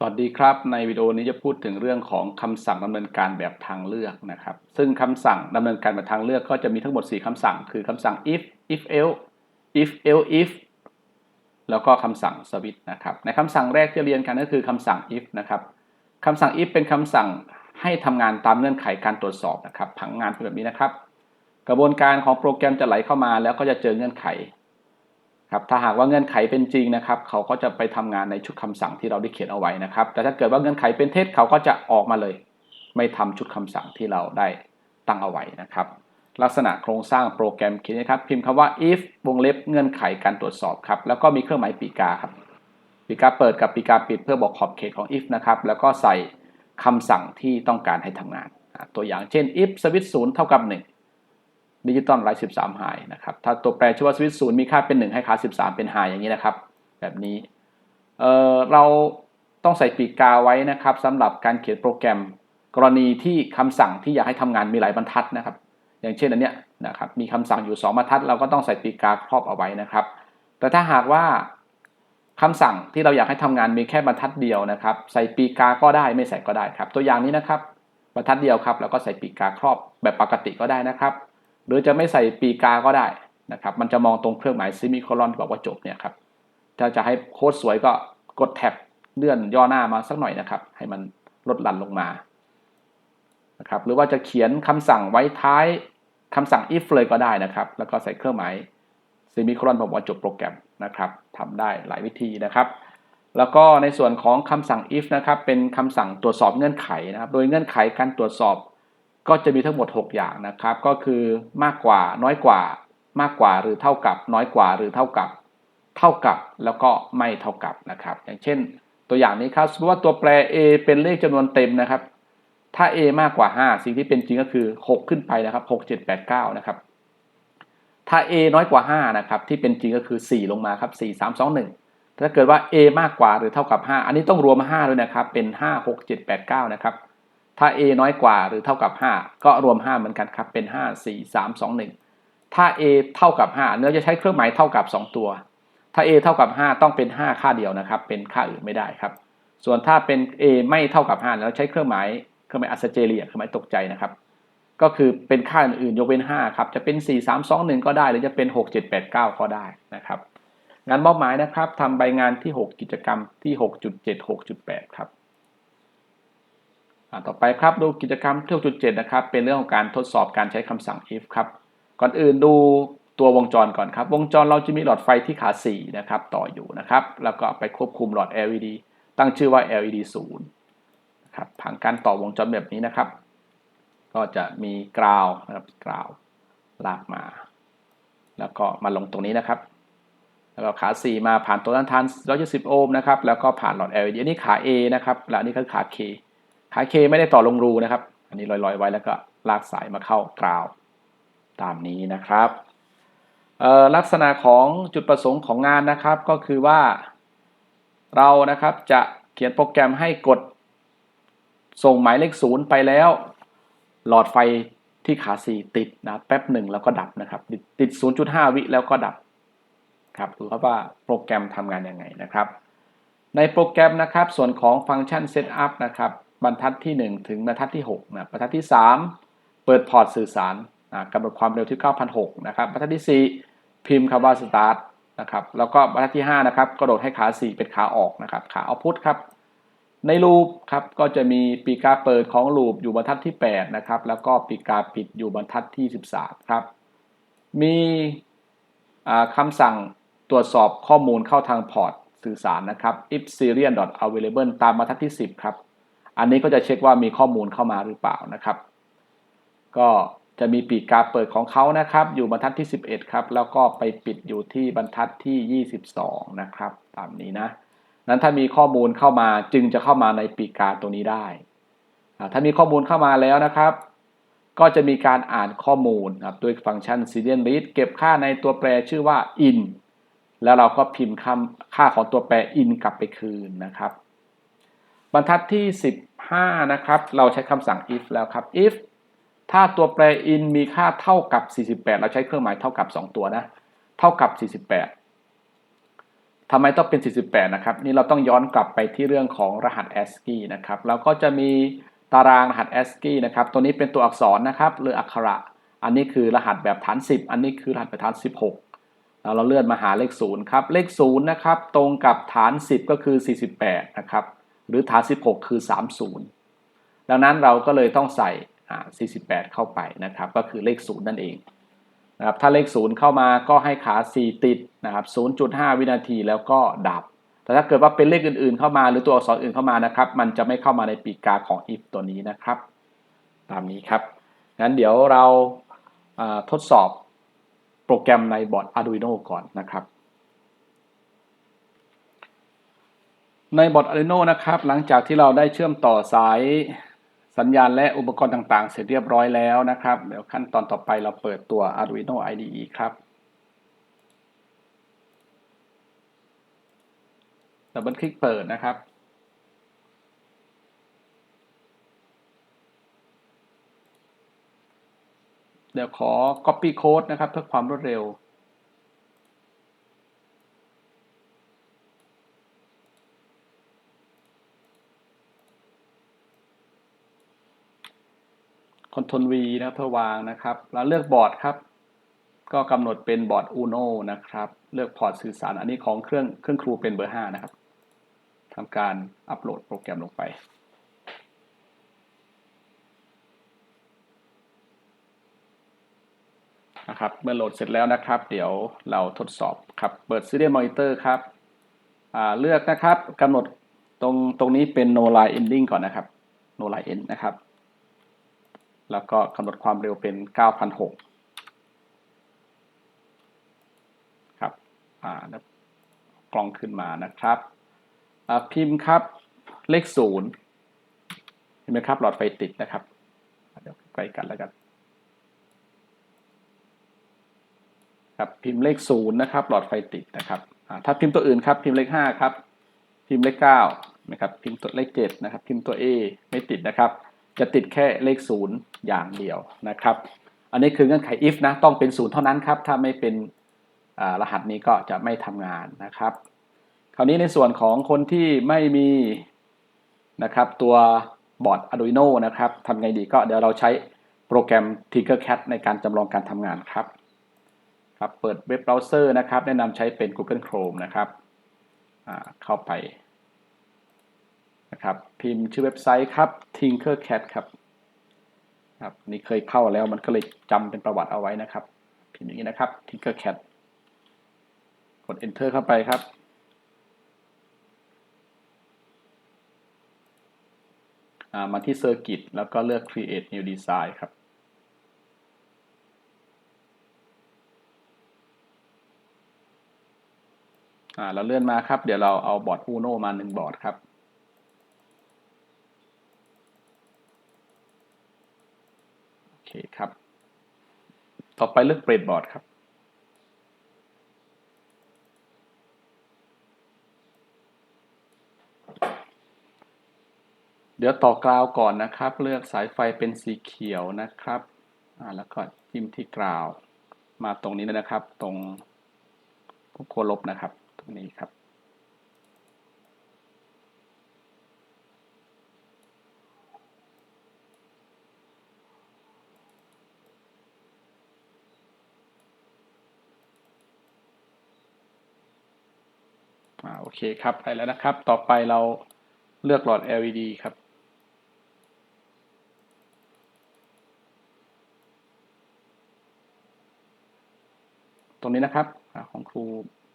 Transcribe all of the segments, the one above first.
สวัสดีครับ ในวิดีโอนี้จะพูดถึงเรื่องของคำสั่งดำเนินการแบบทางเลือกนะครับ ซึ่งคำสั่งดำเนินการแบบทางเลือกก็จะมีทั้งหมด 4คำสั่ง คือคำสั่ง if if else if else if แล้วก็คำสั่ง switch นะครับ ในคำสั่งแรกที่เรียนกันก็คือคำสั่ง if นะครับคำสั่ง if เป็นคำสั่งให้ทำงานตามเงื่อนไขการตรวจสอบนะครับ ผังงานเป็นแบบนี้นะครับ กระบวนการของโปรแกรมจะไหลเข้ามา แล้วก็จะเจอเงื่อนไข ครับถ้าหากว่าเงื่อนไขเป็นจริงนะครับเขาก็จะไปทำงานในชุดคำสั่งที่เราได้เขียนเอาไว้นะครับ แต่ถ้าเกิดว่าเงื่อนไขเป็นเท็จเขาก็จะออกมาเลย ไม่ทำชุดคำสั่งที่เราได้ตั้งเอาไว้นะครับ ลักษณะโครงสร้างโปรแกรมเขียนนะครับ พิมพ์คำว่า if วงเล็บเงื่อนไขการตรวจสอบครับแล้วก็มีเครื่องหมายปีกาครับปีกาเปิดกับปีกาปิดเพื่อบอกขอบเขตของ if นะครับแล้วก็ใส่คำสั่งที่ต้องการให้ทำงาน ตัวอย่างเช่น if สวิตศูนย์เท่ากับ1 ดิจิตอลไลท์13 high นะครับ ถ้าตัวแปรชื่อว่าสวิตศูนย์มีค่าเป็น1ให้ค่า13เป็น high อย่างนี้นะครับ แบบนี้เเราต้องใส่ปีกกาไว้นะครับสำหรับการเขียนโปรแกรม กรณีที่คำสั่งที่อยากให้ทำงานมีหลายบรรทัดนะครับ อย่างเช่นอันเนี้ยนะครับมีคำสั่งอยู่ 2บรรทัด เราก็ต้องใส่ปีกกาครอบเอาไว้นะครับ แต่ถ้าหากว่าคำสั่งที่เราอยากให้ทำงานมีแค่บรรทัดเดียวนะครับ ใส่ปีกกาก็ได้ไม่ใส่ก็ได้ครับ ตัวอย่างนี้นะครับบรรทัดเดียวครับแล้วก็ใส่ปีกกาครอบแบบปกติก็ได้นะครับ หรือจะไม่ใส่ปีกาก็ได้นะครับ มันจะมองตรงเครื่องหมายซิมิโคลอนที่บอกว่าจบเนี่ยครับ ถ้าจะให้โค้ดสวยก็กดแท็บเลื่อนย่อหน้ามาสักหน่อยนะครับ ให้มันลดหลั่นลงมานะครับ หรือว่าจะเขียนคำสั่งไว้ท้ายคำสั่ง if เลยก็ได้นะครับ แล้วก็ใส่เครื่องหมายซิมิโคลอนบอกว่าจบโปรแกรมนะครับทำได้หลายวิธีนะครับ แล้วก็ในส่วนของคำสั่ง if นะครับ เป็นคำสั่งตรวจสอบเงื่อนไขนะครับ โดยเงื่อนไขการตรวจสอบ ก็จะมีทั้งหมด 6 อย่างนะครับ ก็คือมากกว่าน้อยกว่า มากกว่าหรือเท่ากับ น้อยกว่าหรือเท่ากับ เท่ากับแล้วก็ไม่เท่ากับนะครับ อย่างเช่น ตัวอย่างนี้ครับสมมติว่าตัวแปร a เป็นเลขจำนวนเต็มนะครับ ถ้า a มากกว่า 5 สิ่งที่เป็นจริงก็คือ 6 ขึ้นไปนะครับ 6 7 8 9 นะครับ ถ้า a น้อยกว่า 5 นะครับ ที่เป็นจริงก็คือ 4 ลงมาครับ 4 3 2 1 ถ้าเกิดว่า a มากกว่าหรือเท่ากับ 5 อันนี้ต้องรวม 5 ด้วยนะครับ เป็น 5 6 7 8 9 นะครับ ถ้า a น้อยกว่าหรือเท่ากับ 5 ก็รวม 5 เหมือนกันครับ เป็น 5 4 3 2 1 ถ้า a เท่ากับ 5เนื้อจะใช้เครื่องหมายเท่ากับ 2 ตัว ถ้า a เท่ากับ 5 ต้องเป็น 5 ค่าเดียวนะครับ เป็นค่าอื่นไม่ได้ครับ ส่วนถ้าเป็น a ไม่เท่ากับ 5 แล้วใช้เครื่องหมายเครื่องหมายอัสเจเรียเครื่องหมายตกใจนะครับ ก็คือเป็นค่าอื่นๆยกเว้น 5 ครับ จะเป็น 4 3 2 1 ก็ได้ หรือจะเป็น 6 7 8 9 ก็ได้นะครับ งานมอบหมายนะครับทำใบงานที่ 6 กิจกรรมที่ 6.7 6.8 ครับ ต่อไปครับดูกิจกรรมที่6.7นะครับ เป็นเรื่องของการทดสอบการใช้คำสั่ง if ครับ ก่อนอื่นดูตัววงจรก่อนครับ วงจรเราจะมีหลอดไฟที่ขา4นะครับต่ออยู่นะครับ แล้วก็ไปควบคุมหลอด LED ตั้งชื่อว่า LED 0นะครับผังการต่อวงจรแบบนี้นะครับ ก็จะมีกราวนะครับกราวลากมา แล้วก็มาลงตรงนี้นะครับ แล้วก็ขา 4 มาผ่านตัวต้านทาน120โอห์มนะครับ แล้วก็ผ่านหลอด LED อันนี้ขา A นะครับ และอันนี้คือขา K ขาเคไม่ได้ต่อลงรูนะครับ อันนี้ลอยๆไว้แล้วก็ลากสายมาเข้ากราว ตามนี้นะครับลักษณะของจุดประสงค์ของงานนะครับก็คือว่าเรานะครับจะเขียนโปรแกรมให้กด ส่งหมายเลขศูนย์ไปแล้ว หลอดไฟที่ขา4ติดนะแป๊บหนึ่งแล้วก็ดับนะครับ ติด 0.5 วิแล้วก็ดับครับดูครับว่าโปรแกรมทำงานยังไงนะครับ ในโปรแกรมนะครับส่วนของฟังก์ชัน Setup นะครับ บรรทัดที่ 1 ถึงบรรทัดที่6นะบรรทัดที่ 3 เปิดพอร์ตสื่อสารนะกำหนดความเร็วที่ 9,006นะครับบรรทัดที่ 4 พิมพ์คำว่า start นะครับแล้วก็บรรทัดที่5นะครับกระโดดให้ขา 4 เป็นขาออกนะครับขาเอาพุทครับในลูปครับก็จะมีปีกาเปิดของลูปอยู่บรรทัดที่8นะครับแล้วก็ปีกาปิดอยู่บรรทัดที่ 13ครับมีคำสั่งตรวจสอบข้อมูลเข้าทางพอร์ตสื่อสารนะครับ if serial available ตามบรรทัดที่ 10 ครับ อันนี้ก็จะเช็คว่ามีข้อมูลเข้ามาหรือเปล่านะครับ ก็จะมีปีกกาเปิดของเขานะครับ อยู่บรรทัดที่ 11 ครับ แล้วก็ไปปิดอยู่ที่บรรทัดที่ 22 นะครับ ตามนี้นะ นั้นถ้ามีข้อมูลเข้ามาจึงจะเข้ามาในปีกกาตัวนี้ได้ ถ้ามีข้อมูลเข้ามาแล้วนะครับ ก็จะมีการอ่านข้อมูลครับด้วยฟังก์ชัน serial read เก็บค่าในตัวแปรชื่อว่า in แล้วเราก็พิมพ์ค่าของตัวแปร in กลับไปคืนนะครับบ รรทัดที่ 15 นะครับ เราใช้คำสั่ง if แล้วครับ if ถ้าตัวแปร in มีค่าเท่ากับ 48 เราใช้เครื่องหมายเท่ากับ 2 ตัวนะ เท่ากับ 48ทำไมต้องเป็น 48 นะครับ นี่เราต้องย้อนกลับไปที่เรื่องของรหัส ASCII นะครับเราก็จะมีตารางรหัส ASCII นะครับ ตัวนี้เป็นตัวอักษรนะครับ หรืออักขระ อันนี้คือรหัสแบบฐาน 10 อันนี้คือรหัสแบบฐาน 16 แล้วเราเลื่อนมาหาเลข 0 ครับ เลข 0 นะครับ ตรงกับฐาน 10 ก็คือ 48 นะครับ หรือฐาน 16 คือ 30 ดังนั้นเราก็เลยต้องใส่ 48 เข้าไปนะครับ ก็คือเลข 0 นั่นเองนะครับถ้าเลข 0 เข้ามาก็ให้ขา 4 ติดนะครับ 0.5 วินาทีแล้วก็ดับ แต่ถ้าเกิดว่าเป็นเลขอื่นๆ เข้ามาหรือตัวอักษรอื่นเข้ามานะครับ มันจะไม่เข้ามาในปีกกาของ if ตัวนี้นะครับ ตามนี้ครับ งั้นเดี๋ยวเราทดสอบโปรแกรมในบอร์ด Arduino ก่อนนะครับ ในบอร์ด Arduino นะครับ หลังจากที่เราได้เชื่อมต่อสายสัญญาณและอุปกรณ์ต่างๆ เสร็จเรียบร้อยแล้วนะครับ เดี๋ยวขั้นตอนต่อไปเราเปิดตัว Arduino IDE ครับดับเบิลคลิกเปิดนะครับ เดี๋ยวขอ Copy Code นะครับ เพื่อความรวดเร็ว Ctrl V นะเพื่อวางนะครับ แล้วเลือกบอร์ดครับ ก็กำหนดเป็นบอร์ด Uno นะครับ เลือกพอร์ตสื่อสารอันนี้ของเครื่องเครื่องครูเป็นเบอร์ 5 นะครับทำการอัปโหลดโปรแกรมลงไปนะครับเมื่อโหลดเสร็จแล้วนะครับ เดี๋ยวเราทดสอบครับ เปิด Serial Monitor ครับเลือกนะครับกำหนดตรงตรงนี้เป็น no line ending ก่อนนะครับ no line end นะครับ แล้วก็กำหนดความเร็วเป็น 9,006ครับกล้องขึ้นมานะครับพิมพ์ครับเลขศูนย์เห็นไหมครับหลอดไฟติดนะครับเดี๋ยวใกล้กันแล้วกันครับพิมพ์เลขศูนย์นะครับ หลอดไฟติดนะครับถ้าพิมพ์ตัวอื่นครับ พิมพ์เลขห้าครับ พิมพ์เลขเก้านะครับ พิมพ์ตัวเลขเจ็ดนะครับ พิมพ์ตัว A ไม่ติดนะครับ จะติดแค่เลขศูนย์อย่างเดียวนะครับ อันนี้คือเงื่อนไข if นะ ต้องเป็นศูนย์เท่านั้นครับ ถ้าไม่เป็นรหัสนี้ก็จะไม่ทำงานนะครับ คราวนี้ในส่วนของคนที่ไม่มีนะครับตัวบอร์ด Arduino นะครับทำไงดีก็เดี๋ยวเราใช้โปรแกรม Tinkercad ในการจำลองการทำงานครับครับ เปิดเว็บเบราว์เซอร์นะครับ แนะนำใช้เป็น Google Chrome นะครับเข้าไป นะครับพิมพ์ชื่อเว็บไซต์ครับ Tinkercad ครับครับนี่เคยเข้าแล้วมันก็เลยจำเป็นประวัติเอาไว้นะครับ พิมพ์อย่างนี้นะครับ Tinkercad กด enter เข้าไปครับมาที่ Circuit แล้วก็เลือก Create New Design ครับอ่าเราเลื่อนมาครับ เดี๋ยวเราเอาบอร์ด Uno มาหนึ่งบอร์ดครับ โอ เคครับ ต่อไปเลือก Breadboard ครับ เดี๋ยวต่อกราวก่อนนะครับ เลือกสายไฟเป็นสีเขียวนะครับอ่าแล้วก็จิ้มที่กราว มาตรงนี้นะครับ ตรงพวกโคลบนะครับ ตรงนี้ครับ อ่าโอเคครับไปแล้วนะครับ ต่อไปเราเลือกหลอด LED ครับ ตรงนี้นะครับอของครู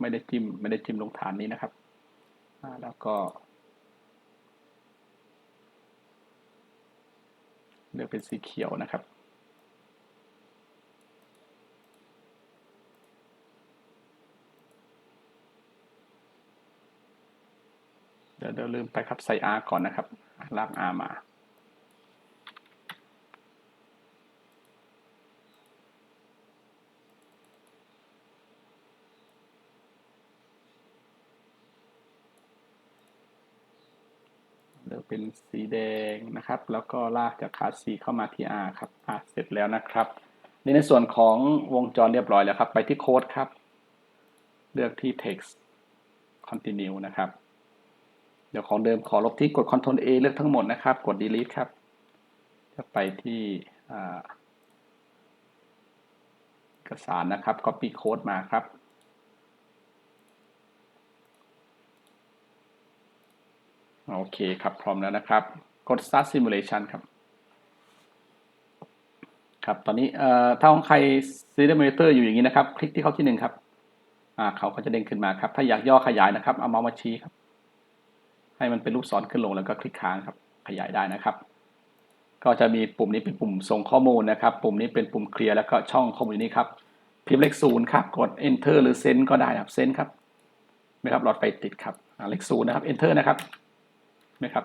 ไม่ได้จิ้มไม่ได้จิ้มลงฐานนี้นะครับแล้วก็ เลือกเป็นสีเขียวนะครับ เดี๋ยวเดี๋ยวลืมไปครับใส่ R ก่อนนะครับ ลาก R มาเลือกเป็นสีแดงนะครับ แล้วก็ลากจากคาสซีเข้ามาที่ R ครับอะเสร็จแล้วนะครับนี่ในส่วนของวงจรเรียบร้อยแล้วครับ ไปที่โค้ดครับ เลือกที่ text continue นะครับ เดี๋ยวของเดิมขอลบที่กด Ctrl A เลือกทั้งหมดนะครับ กด delete ครับจะไปที่เอกสารนะครับ copy code มาครับ โอเคครับ พร้อมแล้วนะครับ กด start simulation ครับ ครับ ตอนนี้เอ่อถ้าของใคร simulator อยู่อย่างนี้นะครับ คลิกที่เข้าที่หนึ่งครับอ่าเขาก็จะเด้งขึ้นมาครับ ถ้าอยากย่อขยายนะครับ เอาเมาส์มาชี้ครับ ให้มันเป็นลูกศรขึ้นลงแล้วก็คลิกค้างครับ ขยายได้นะครับ ก็จะมีปุ่มนี้เป็นปุ่มส่งข้อมูลนะครับ ปุ่มนี้เป็นปุ่มเคลียร์แล้วก็ช่องข้อมูลนี้ครับ พิมพ์เลขศูนย์ครับกด enter หรือ send ก็ได้ครับ send ครับไหมครับหลอดไฟติดครับเลขศูนย์นะครับ enter นะครับไหมครับ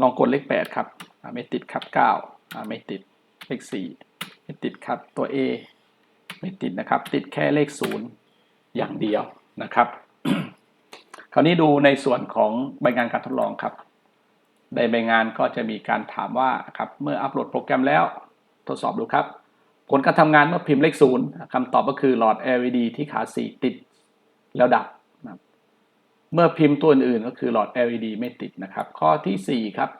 ลองกดเลขแปดครับไม่ติดครับเก้าอ่าไม่ติดเลขสี่ไม่ติดครับตัว A ไม่ติดนะครับ ติดแค่เลขศูนย์อย่างเดียวนะครับ คราวนี้ดูในส่วนของใบงานการทดลองครับ ในใบงานก็จะมีการถามว่าครับเมื่ออัปโหลดโปรแกรมแล้วทดสอบดูครับ ผลการทำงานเมื่อพิมพ์เลขศูนย์คำตอบก็คือหลอด LED ที่ขา4ติดแล้วดับนะเมื่อพิมพ์ตัวอื่นๆก็คือหลอด LED ไม่ติดนะครับ ข้อที่ 4 ครับ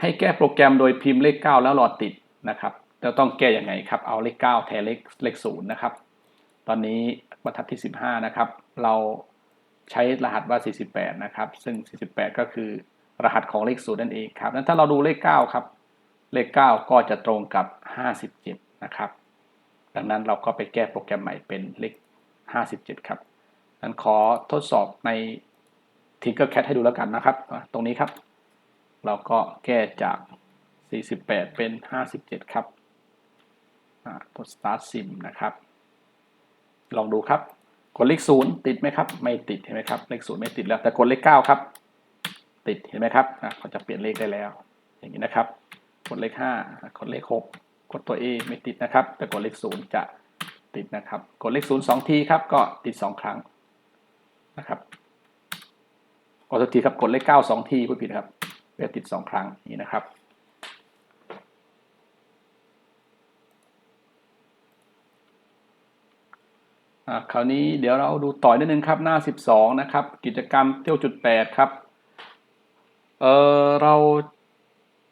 ให้แก้โปรแกรมโดยพิมพ์เลข 9 แล้วหลอดติดนะครับจะต้องแก้อย่างไงครับเอาเลข 9 แทนเลขเลขศูนย์นะครับ ตอนนี้บรรทัดที่ 15 นะครับ เรา ใช้รหัสว่า 48 นะครับ ซึ่ง 48 ก็คือรหัสของเลขศูนย์นั่นเองครับนั้นถ้าเราดูเลข 9 ครับ เลข 9 ก็จะตรงกับ 57 นะครับ ดังนั้นเราก็ไปแก้โปรแกรมใหม่เป็นเลข 57 ครับนั้นขอทดสอบใน Tinkercad ให้ดูแล้วกันนะครับ ตรงนี้ครับ เราก็แก้จาก 48 เป็น 57 ครับอ่ากด start sim นะครับ ลองดูครับ กดเลขศูนย์ติดไหมครับ ไม่ติดเห็นไหมครับเลขศูนย์ไม่ติดแล้วแต่กดเลขเก้าครับ ติดเห็นไหมครับอะเขาจะเปลี่ยนเลขได้แล้ว อย่างนี้นะครับ กดเลขห้ากดเลขหกกดตัว A ไม่ติดนะครับ แต่กดเลขศูนย์จะติดนะครับ กดเลขศูนย์สองทีครับก็ติดสองครั้งนะครับกดทีครับกดเลขเก้าสองทีพูดผิดนะครับจะติดสองครั้งนี่นะครับ คราวนี้เดี๋ยวเราดูต่อนิดนึงครับหน้า 12 นะครับ กิจกรรมเที่ยวจุด8ครับเออเรา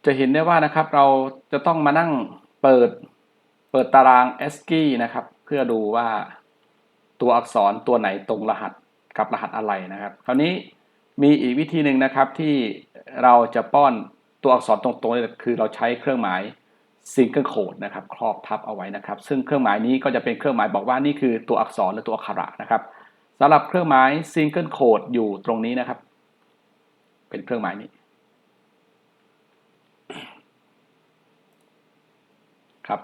จะเห็นได้ว่านะครับ เราจะต้องมานั่งเปิดเปิดตาราง ASCII นะครับ เพื่อดูว่าตัวอักษรตัวไหนตรงรหัสกับรหัสอะไรนะครับ คราวนี้มีอีกวิธีหนึ่งนะครับที่เราจะป้อนตัวอักษรตรงๆเลยคือเราใช้เครื่องหมาย ซิงเกิลโคดนะครับครอบทับเอาไว้นะครับ ซึ่งเครื่องหมายนี้ก็จะเป็นเครื่องหมายบอกว่านี่คือตัวอักษรหรือตัวอักขระนะครับสำหรับเครื่องหมายซิงเกิลโคดอยู่ตรงนี้นะครับ เป็นเครื่องหมายนี้ครับ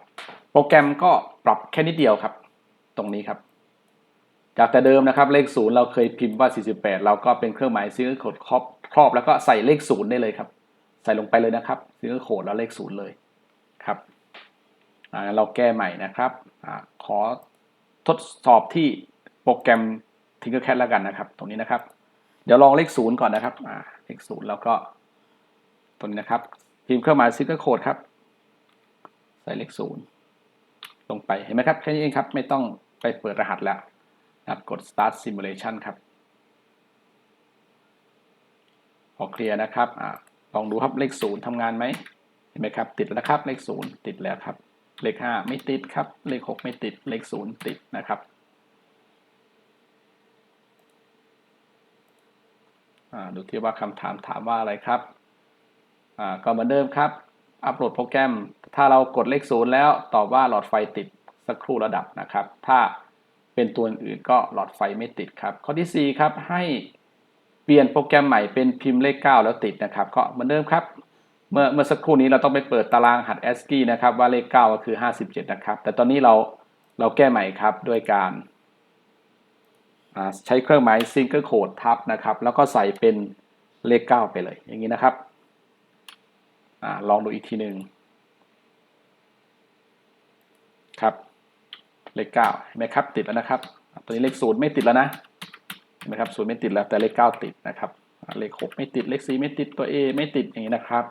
โปรแกรมก็ปรับแค่นิดเดียวครับ ตรงนี้ครับ จากแต่เดิมนะครับเลขศูนย์เราเคยพิมพ์ว่า 48 เราก็เป็นเครื่องหมายซิงเกิลโคดครอบครอบแล้วก็ใส่เลขศูนย์ได้เลยครับ ใส่ลงไปเลยนะครับซิงเกิลโคดแล้วเลขศูนย์เลย ครับเราแก้ใหม่นะครับอขอทดสอบที่โปรแกรม Tinkercad แล้วกันนะครับ ตรงนี้นะครับ เดี๋ยวลองเลขศูนย์ก่อนนะครับเลขศูนย์แล้วก็ ตรงนี้นะครับ พิมพ์เครื่องหมายซิงเกิลโคดครับ ใส่เลขศูนย์ลงไปเห็นไหมครับ แค่นี้เองครับ ไม่ต้องไปเปิดรหัสแล้วนะครับกด start simulation ครับพอเคลียร์นะครับอลองดูครับเลขศูนย์ทำงานไหม ห็นไหมครับ ติดแล้วครับ เลขศูนย์ติดแล้วครับ เลขห้าไม่ติดครับ เลขหกไม่ติด เลขศูนย์ติดนะครับดูที่ว่าคำถามถามว่าอะไรครับก็เหมือนเดิมครับ อัปโหลดโปรแกรม ถ้าเรากดเลขศูนย์แล้วตอบว่าหลอดไฟติดสักครู่ระดับนะครับ ถ้าเป็นตัวอื่นก็หลอดไฟไม่ติดครับ ข้อที่ 4 ครับ ให้เปลี่ยนโปรแกรมใหม่เป็นพิมพ์เลข 9 แล้วติดนะครับ ก็เหมือนเดิมครับ เมื่อเมื่อสักครู่นี้เราต้องไปเปิดตารางหัด ASCII นะครับ ว่าเลข9ก็คือ 57 นะครับ แต่ตอนนี้เราเราแก้ใหม่ครับด้วยการใช้เครื่องหมาย single code ทับนะครับ แล้วก็ใส่เป็นเลข 9 ไปเลย อย่างนี้นะครับอลองดูอีกทีหนึ่งครับเลข9เห็นไหมครับติดแล้วนะครับ ตอนนี้เลข0ไม่ติดแล้วนะเห็นไหมครับ0ไม่ติดแล้วแต่เลข 9 ติดนะครับ เลข 6 ไม่ติดเลข 4 ไม่ติดตัว A ไม่ติดอย่างนี้นะครับ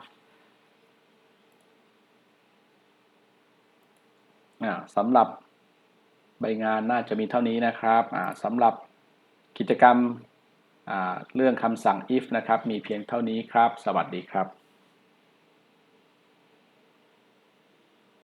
สำหรับใบงานน่าจะมีเท่านี้นะครับสำหรับกิจกรรมเรื่องคำสั่ง if นะครับ มีเพียงเท่านี้ครับ สวัสดีครับ